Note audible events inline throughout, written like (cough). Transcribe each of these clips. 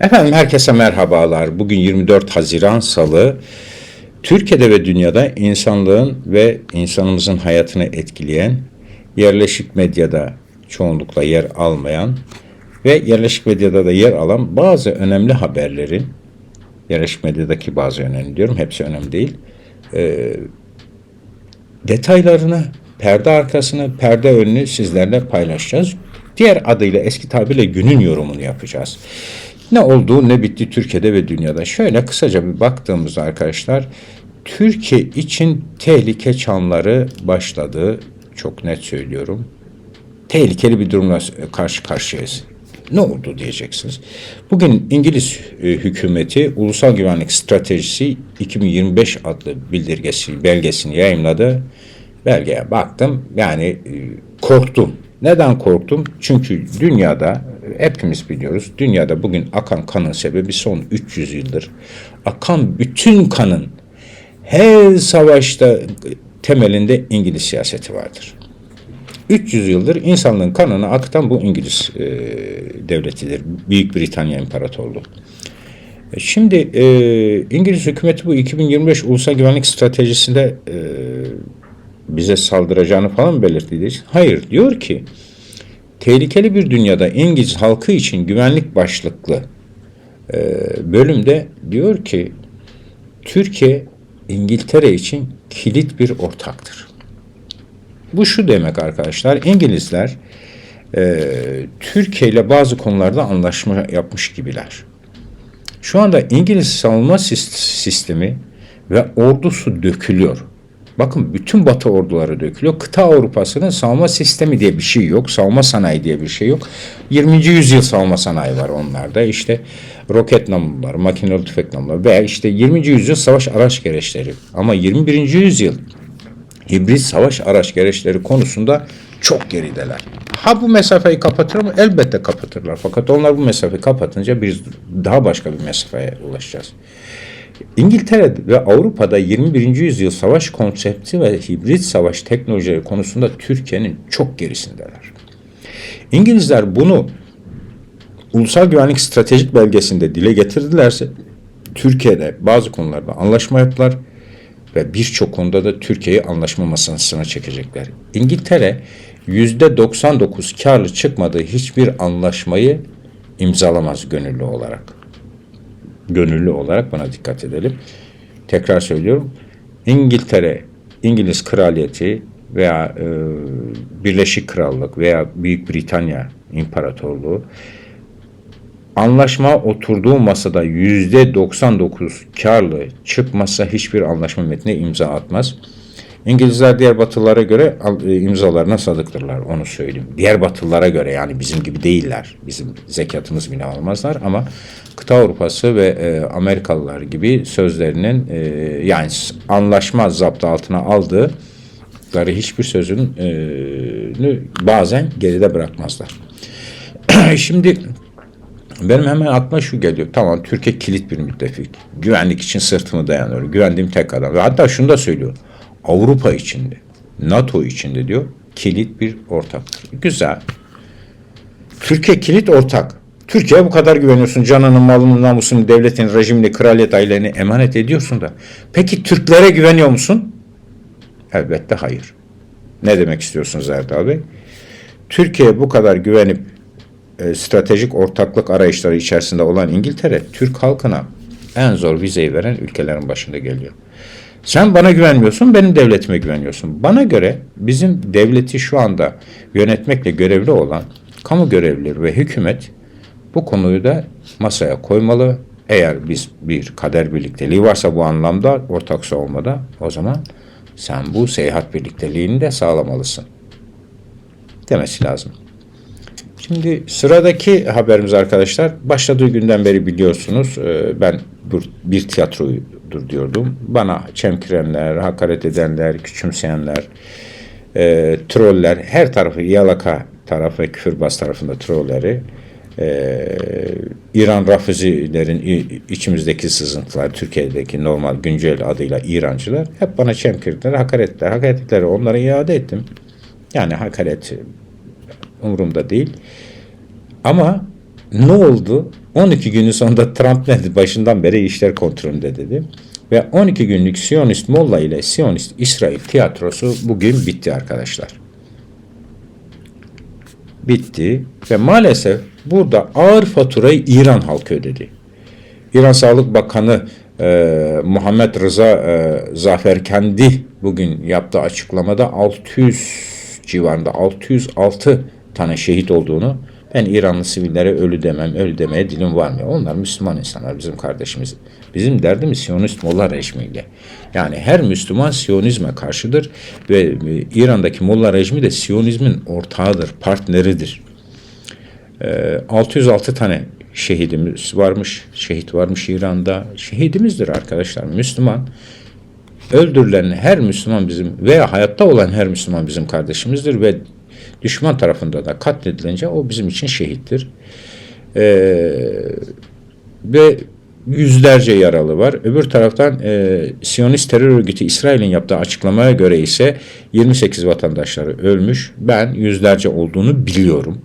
Efendim herkese merhabalar. Bugün 24 Haziran Salı. Türkiye'de ve dünyada insanlığın ve insanımızın hayatını etkileyen, yerleşik medyada çoğunlukla yer almayan ve yerleşik medyada da yer alan bazı önemli haberlerin, yerleşik medyadaki bazı önemli diyorum, hepsi önemli değil, e, detaylarını, perde arkasını, perde önünü sizlerle paylaşacağız. Diğer adıyla eski tabirle günün yorumunu yapacağız. Ne oldu ne bitti Türkiye'de ve dünyada. Şöyle kısaca bir baktığımızda arkadaşlar Türkiye için tehlike çanları başladı. Çok net söylüyorum. Tehlikeli bir durumla karşı karşıyayız. Ne oldu diyeceksiniz. Bugün İngiliz e, hükümeti Ulusal Güvenlik Stratejisi 2025 adlı bildirgesi belgesini yayınladı. Belgeye baktım yani e, korktum. Neden korktum? Çünkü dünyada hepimiz biliyoruz. Dünyada bugün akan kanın sebebi son 300 yıldır. Akan bütün kanın her savaşta temelinde İngiliz siyaseti vardır. 300 yıldır insanlığın kanını akıtan bu İngiliz e, devletidir. Büyük Britanya İmparatorluğu. E, Şimdi e, İngiliz hükümeti bu 2025 Ulusal Güvenlik Stratejisi'nde e, bize saldıracağını falan belirttiği için hayır diyor ki tehlikeli bir dünyada İngiliz halkı için güvenlik başlıklı e, bölümde diyor ki Türkiye İngiltere için kilit bir ortaktır. Bu şu demek arkadaşlar İngilizler e, Türkiye ile bazı konularda anlaşma yapmış gibiler. Şu anda İngiliz savunma sis- sistemi ve ordusu dökülüyor. Bakın bütün Batı orduları dökülüyor. Kıta Avrupa'sının savunma sistemi diye bir şey yok. Savunma sanayi diye bir şey yok. 20. yüzyıl savunma sanayi var onlarda. İşte roket namluları, makinalı tüfek namluları veya işte 20. yüzyıl savaş araç gereçleri. Ama 21. yüzyıl hibrit savaş araç gereçleri konusunda çok gerideler. Ha bu mesafeyi kapatır mı? Elbette kapatırlar. Fakat onlar bu mesafeyi kapatınca biz daha başka bir mesafeye ulaşacağız. İngiltere ve Avrupa'da 21. yüzyıl savaş konsepti ve hibrit savaş teknolojileri konusunda Türkiye'nin çok gerisindeler. İngilizler bunu Ulusal Güvenlik Stratejik Belgesi'nde dile getirdilerse Türkiye'de bazı konularda anlaşma yaptılar ve birçok konuda da Türkiye'yi anlaşma masasına çekecekler. İngiltere %99 karlı çıkmadığı hiçbir anlaşmayı imzalamaz gönüllü olarak gönüllü olarak buna dikkat edelim. Tekrar söylüyorum. İngiltere, İngiliz kraliyeti veya e, Birleşik Krallık veya Büyük Britanya İmparatorluğu anlaşma oturduğu masada yüzde 99 karlı çıkmazsa hiçbir anlaşma metnine imza atmaz. İngilizler diğer batılılara göre e, imzalarına sadıktırlar onu söyleyeyim. Diğer batılılara göre yani bizim gibi değiller. Bizim zekatımız bile almazlar ama kıta Avrupası ve e, Amerikalılar gibi sözlerinin e, yani anlaşma zaptı altına aldıkları hiçbir sözün e, bazen geride bırakmazlar. (clears throat) Şimdi benim hemen aklıma şu geliyor. Tamam Türkiye kilit bir müttefik. Güvenlik için sırtımı dayanıyorum. Güvendiğim tek adam. Hatta şunu da söylüyor. Avrupa içinde, NATO içinde diyor kilit bir ortaktır. Güzel. Türkiye kilit ortak. Türkiye'ye bu kadar güveniyorsun. Canının, malının, namusunu, devletin, rejimini, kraliyet ailelerini emanet ediyorsun da. Peki Türklere güveniyor musun? Elbette hayır. Ne demek istiyorsunuz Erdal Bey? Türkiye'ye bu kadar güvenip e, stratejik ortaklık arayışları içerisinde olan İngiltere, Türk halkına en zor vizeyi veren ülkelerin başında geliyor. Sen bana güvenmiyorsun, benim devletime güveniyorsun. Bana göre bizim devleti şu anda yönetmekle görevli olan kamu görevlileri ve hükümet bu konuyu da masaya koymalı. Eğer biz bir kader birlikteliği varsa bu anlamda ortaksa olmada o zaman sen bu seyahat birlikteliğini de sağlamalısın demesi lazım. Şimdi sıradaki haberimiz arkadaşlar başladığı günden beri biliyorsunuz e, ben bir tiyatrodur diyordum. Bana çemkirenler, hakaret edenler, küçümseyenler, e, troller her tarafı yalaka taraf ve küfürbaz tarafında trolleri e, İran rafizilerin içimizdeki sızıntılar, Türkiye'deki normal güncel adıyla İrancılar hep bana çemkirdiler, hakaretler. Hakaretleri onlara iade ettim. Yani hakaret umurumda değil. Ama ne oldu? 12 günün sonunda Trump ne dedi? Başından beri işler kontrolünde dedi. Ve 12 günlük Siyonist Molla ile Siyonist İsrail tiyatrosu bugün bitti arkadaşlar. Bitti ve maalesef burada ağır faturayı İran halkı ödedi. İran Sağlık Bakanı e, Muhammed Rıza e, Zaferkendi bugün yaptığı açıklamada 600 civarında 606 tane şehit olduğunu ben İranlı sivillere ölü demem, ölü demeye dilim varmıyor. Onlar Müslüman insanlar, bizim kardeşimiz. Bizim derdimiz Siyonist Molla rejimiyle. Yani her Müslüman Siyonizme karşıdır ve e, İran'daki Molla rejimi de Siyonizmin ortağıdır, partneridir. E, 606 tane şehidimiz varmış, şehit varmış İran'da. Şehidimizdir arkadaşlar, Müslüman. Öldürülen her Müslüman bizim veya hayatta olan her Müslüman bizim kardeşimizdir ve düşman tarafında da katledilince o bizim için şehittir. Ee, ve yüzlerce yaralı var. Öbür taraftan e, Siyonist terör örgütü İsrail'in yaptığı açıklamaya göre ise 28 vatandaşları ölmüş. Ben yüzlerce olduğunu biliyorum.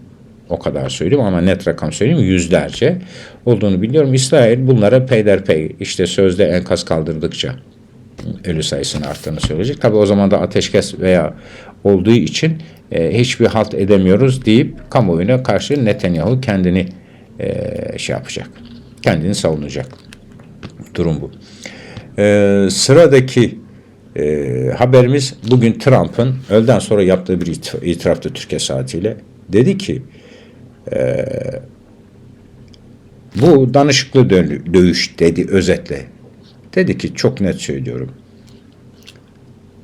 O kadar söyleyeyim ama net rakam söyleyeyim yüzlerce olduğunu biliyorum. İsrail bunlara peyderpey işte sözde enkaz kaldırdıkça ölü sayısının arttığını söyleyecek. Tabi o zaman da ateşkes veya olduğu için e, hiçbir halt edemiyoruz deyip kamuoyuna karşı Netanyahu kendini e, şey yapacak. Kendini savunacak. Durum bu. E, sıradaki e, haberimiz bugün Trump'ın öğleden sonra yaptığı bir it- itiraftı Türkiye saatiyle. Dedi ki e, bu danışıklı dö- dövüş dedi özetle. Dedi ki çok net söylüyorum.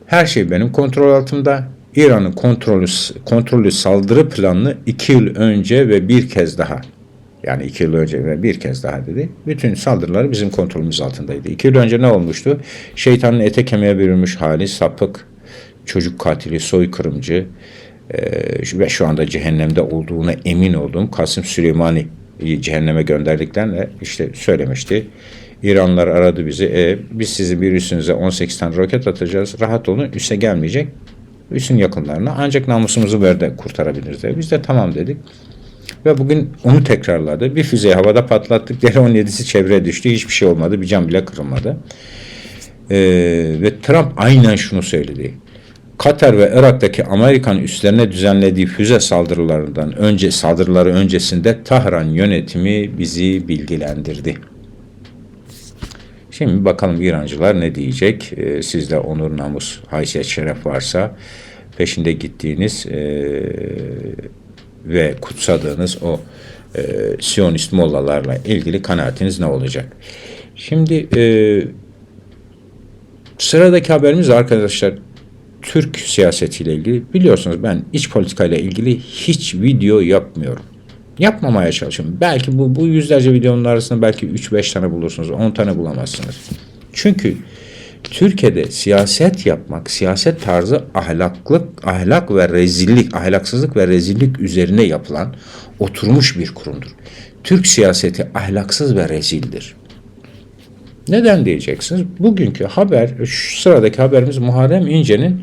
Her şey benim kontrol altımda. İran'ın kontrolü, kontrolü saldırı planını iki yıl önce ve bir kez daha yani iki yıl önce ve bir kez daha dedi. Bütün saldırıları bizim kontrolümüz altındaydı. İki yıl önce ne olmuştu? Şeytanın ete kemiğe bürünmüş hali, sapık, çocuk katili, soykırımcı e, ve şu anda cehennemde olduğuna emin olduğum Kasım Süleymani cehenneme gönderdiklerini işte söylemişti. İranlılar aradı bizi. E, biz sizin bir üstünüze 18 tane roket atacağız. Rahat olun. Üste gelmeyecek. Üstün yakınlarına. Ancak namusumuzu de kurtarabiliriz dedi. Biz de tamam dedik. Ve bugün onu tekrarladı. Bir füzeyi havada patlattık. Diğer 17'si çevreye düştü. Hiçbir şey olmadı. Bir cam bile kırılmadı. Ee, ve Trump aynen şunu söyledi. Katar ve Irak'taki Amerikan üslerine düzenlediği füze saldırılarından önce saldırıları öncesinde Tahran yönetimi bizi bilgilendirdi. Şimdi bakalım İrancılar ne diyecek? Ee, sizde onur, namus, haysiyet, şeref varsa peşinde gittiğiniz e, ve kutsadığınız o e, Siyonist mollalarla ilgili kanaatiniz ne olacak? Şimdi e, sıradaki haberimiz arkadaşlar Türk siyasetiyle ilgili. Biliyorsunuz ben iç politikayla ilgili hiç video yapmıyorum. Yapmamaya çalışıyorum. Belki bu, bu yüzlerce videonun arasında belki 3-5 tane bulursunuz. 10 tane bulamazsınız. Çünkü Türkiye'de siyaset yapmak, siyaset tarzı ahlaklık, ahlak ve rezillik, ahlaksızlık ve rezillik üzerine yapılan oturmuş bir kurumdur. Türk siyaseti ahlaksız ve rezildir. Neden diyeceksiniz? Bugünkü haber, şu sıradaki haberimiz Muharrem İnce'nin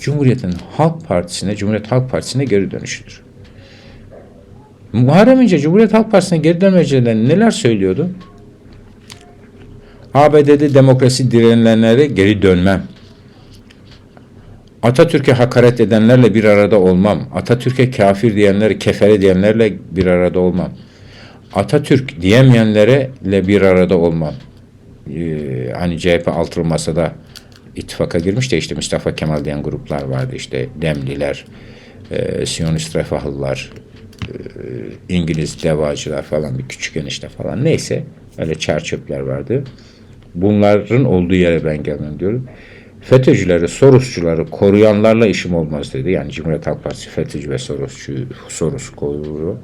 Cumhuriyet'in Halk Partisi'ne, Cumhuriyet Halk Partisi'ne geri dönüşüdür. Muharrem İnce Cumhuriyet Halk Partisi'ne geri dönmecilerden neler söylüyordu? ABD'de demokrasi direnilenlere geri dönmem. Atatürk'e hakaret edenlerle bir arada olmam. Atatürk'e kafir diyenler, kefere diyenlerle bir arada olmam. Atatürk diyemeyenlere bir arada olmam. Ee, hani CHP altılı masada ittifaka girmiş de işte Mustafa Kemal diyen gruplar vardı. işte Demliler, e, Siyonist Refahlılar, İngiliz devacılar falan bir küçük enişte falan neyse öyle çerçöpler vardı. Bunların olduğu yere ben gelmem diyorum. FETÖ'cüleri, Sorosçuları koruyanlarla işim olmaz dedi. Yani Cumhuriyet Halk Partisi FETÖ'cü ve Sorosçu, Soros koruyor.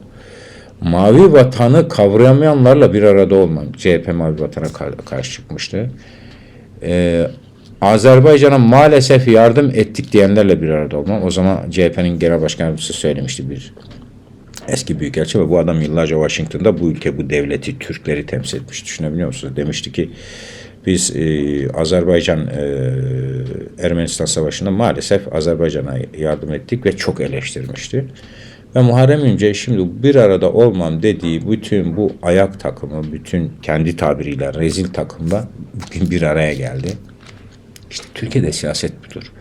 Mavi vatanı kavrayamayanlarla bir arada olmam. CHP mavi vatana karşı çıkmıştı. Ee, Azerbaycan'a maalesef yardım ettik diyenlerle bir arada olmam. O zaman CHP'nin genel başkan yardımcısı söylemişti bir eski büyükelçi ve bu adam yıllarca Washington'da bu ülke, bu devleti, Türkleri temsil etmiş. Düşünebiliyor musunuz? Demişti ki biz e, Azerbaycan e, Ermenistan Savaşı'nda maalesef Azerbaycan'a yardım ettik ve çok eleştirmişti. Ve Muharrem İnce şimdi bir arada olmam dediği bütün bu ayak takımı, bütün kendi tabiriyle rezil takımla bugün bir araya geldi. İşte Türkiye'de siyaset budur.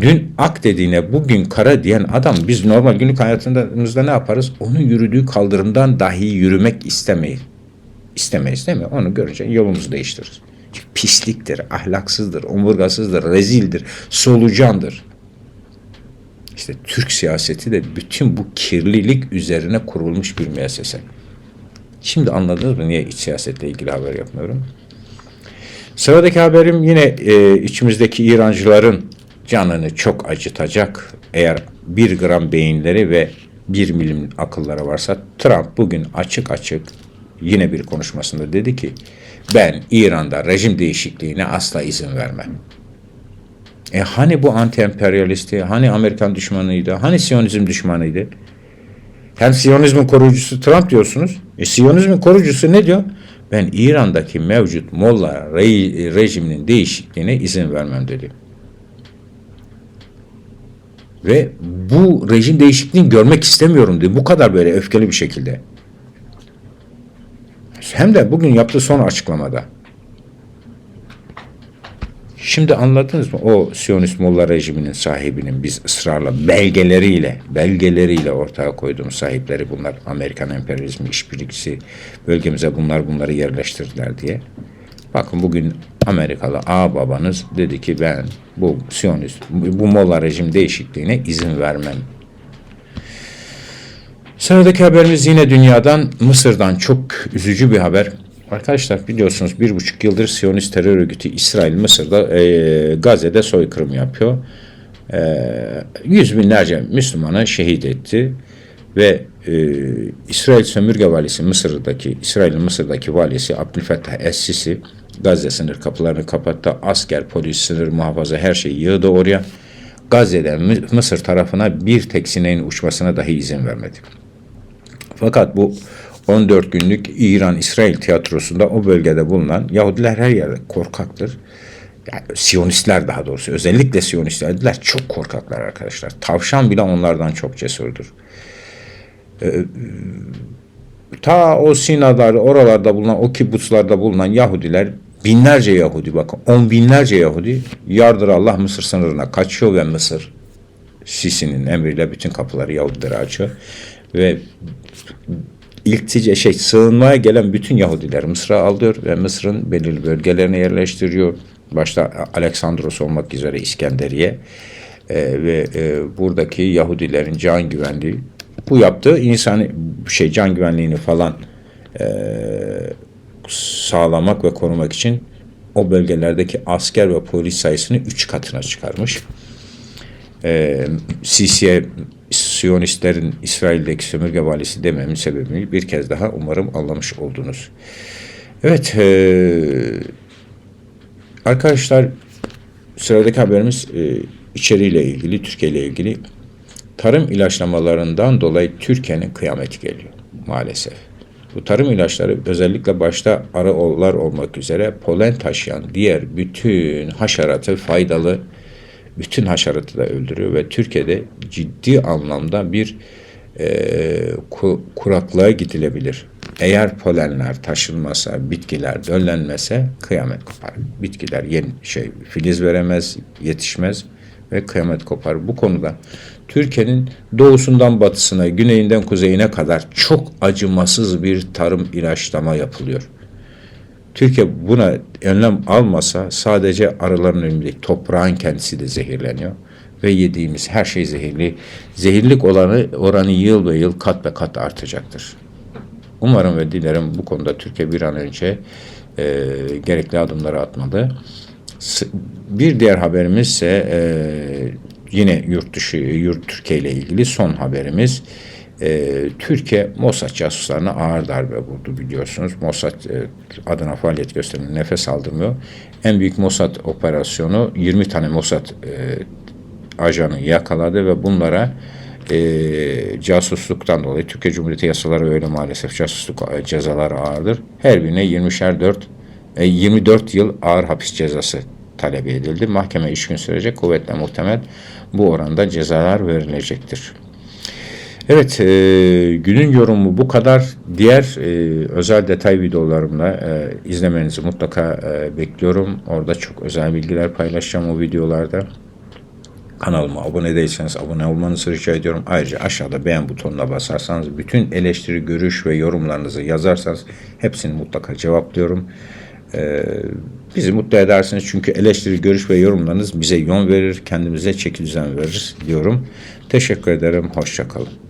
Dün ak dediğine bugün kara diyen adam biz normal günlük hayatımızda ne yaparız? Onun yürüdüğü kaldırımdan dahi yürümek istemeyiz. İstemeyiz değil mi? Onu görünce yolumuzu değiştiririz. Pisliktir, ahlaksızdır, omurgasızdır, rezildir, solucandır. İşte Türk siyaseti de bütün bu kirlilik üzerine kurulmuş bir müessese. Şimdi anladınız mı niye iç siyasetle ilgili haber yapmıyorum? Sıradaki haberim yine e, içimizdeki İrancıların canını çok acıtacak. Eğer bir gram beyinleri ve bir milim akılları varsa Trump bugün açık açık yine bir konuşmasında dedi ki ben İran'da rejim değişikliğine asla izin vermem. E hani bu anti-emperyalisti, hani Amerikan düşmanıydı, hani Siyonizm düşmanıydı? Hem Siyonizmin koruyucusu Trump diyorsunuz. E Siyonizmin koruyucusu ne diyor? Ben İran'daki mevcut Molla re rejiminin değişikliğine izin vermem dedi. Ve bu rejim değişikliğini görmek istemiyorum dedi. Bu kadar böyle öfkeli bir şekilde. Hem de bugün yaptığı son açıklamada. Şimdi anladınız mı? O Siyonist Molla rejiminin sahibinin biz ısrarla belgeleriyle, belgeleriyle ortaya koyduğumuz sahipleri bunlar Amerikan emperyalizmi işbirlikçisi bölgemize bunlar bunları yerleştirdiler diye. Bakın bugün Amerikalı ağ babanız dedi ki ben bu Siyonist, bu Molla rejim değişikliğine izin vermem. Sıradaki haberimiz yine dünyadan, Mısır'dan çok üzücü bir haber. Arkadaşlar biliyorsunuz bir buçuk yıldır Siyonist terör örgütü İsrail Mısır'da e, Gazze'de soykırım yapıyor. E, yüz binlerce Müslümanı şehit etti ve e, İsrail sömürge valisi Mısır'daki İsrail'in Mısır'daki valisi Abdülfettah Es-Sisi Gazze sınır kapılarını kapattı. Asker, polis, sınır muhafaza her şeyi yığdı oraya. Gazze'den Mısır tarafına bir tek sineğin uçmasına dahi izin vermedi. Fakat bu 14 günlük İran-İsrail tiyatrosunda o bölgede bulunan Yahudiler her yerde korkaktır. Yani Siyonistler daha doğrusu özellikle Siyonistler çok korkaklar arkadaşlar. Tavşan bile onlardan çok cesurdur. Ee, ta o Sina'da oralarda bulunan o kibutslarda bulunan Yahudiler binlerce Yahudi bakın on binlerce Yahudi yardır Allah Mısır sınırına kaçıyor ve Mısır Sisi'nin emriyle bütün kapıları Yahudilere açıyor ve ilktice şey sığınmaya gelen bütün Yahudiler Mısır'a alıyor ve Mısır'ın belirli bölgelerine yerleştiriyor. Başta Aleksandros olmak üzere İskenderiye e, ve e, buradaki Yahudilerin can güvenliği bu yaptığı insan şey can güvenliğini falan e, sağlamak ve korumak için o bölgelerdeki asker ve polis sayısını üç katına çıkarmış. E, Sisi'ye Siyonistlerin İsrail'deki sömürge valisi dememin sebebini bir kez daha umarım anlamış oldunuz. Evet, e, arkadaşlar sıradaki haberimiz e, içeriğiyle ilgili, Türkiye ile ilgili. Tarım ilaçlamalarından dolayı Türkiye'nin kıyameti geliyor maalesef. Bu tarım ilaçları özellikle başta arı oğullar olmak üzere polen taşıyan diğer bütün haşeratı faydalı bütün haşeratı da öldürüyor ve Türkiye'de ciddi anlamda bir e, kuraklığa gidilebilir. Eğer polenler taşınmasa, bitkiler döllenmese kıyamet kopar. Bitkiler yeni şey filiz veremez, yetişmez ve kıyamet kopar. Bu konuda Türkiye'nin doğusundan batısına, güneyinden kuzeyine kadar çok acımasız bir tarım ilaçlama yapılıyor. Türkiye buna önlem almasa sadece arıların önünde toprağın kendisi de zehirleniyor ve yediğimiz her şey zehirli. Zehirlik oranı oranı yıl ve yıl kat be kat artacaktır. Umarım ve dilerim bu konuda Türkiye bir an önce e, gerekli adımları atmalı. Bir diğer haberimiz ise e, yine yurt dışı, yurt Türkiye ile ilgili son haberimiz e, Türkiye Mossad casuslarına ağır darbe vurdu biliyorsunuz. Mossad e, adına faaliyet gösteren nefes aldırmıyor. En büyük Mossad operasyonu 20 tane Mossad e, ajanı yakaladı ve bunlara e, casusluktan dolayı Türkiye Cumhuriyeti yasaları öyle maalesef casusluk e, cezaları ağırdır. Her birine 20'şer 4 e, 24 yıl ağır hapis cezası talep edildi. Mahkeme iş gün sürecek. Kuvvetle muhtemel bu oranda cezalar verilecektir. Evet, e, günün yorumu bu kadar. Diğer e, özel detay videolarımla e, izlemenizi mutlaka e, bekliyorum. Orada çok özel bilgiler paylaşacağım o videolarda. Kanalıma abone değilseniz abone olmanızı rica ediyorum. Ayrıca aşağıda beğen butonuna basarsanız bütün eleştiri, görüş ve yorumlarınızı yazarsanız hepsini mutlaka cevaplıyorum. Ee, bizi mutlu edersiniz çünkü eleştiri, görüş ve yorumlarınız bize yön verir, kendimize çeki düzen verir diyorum. Teşekkür ederim, hoşçakalın.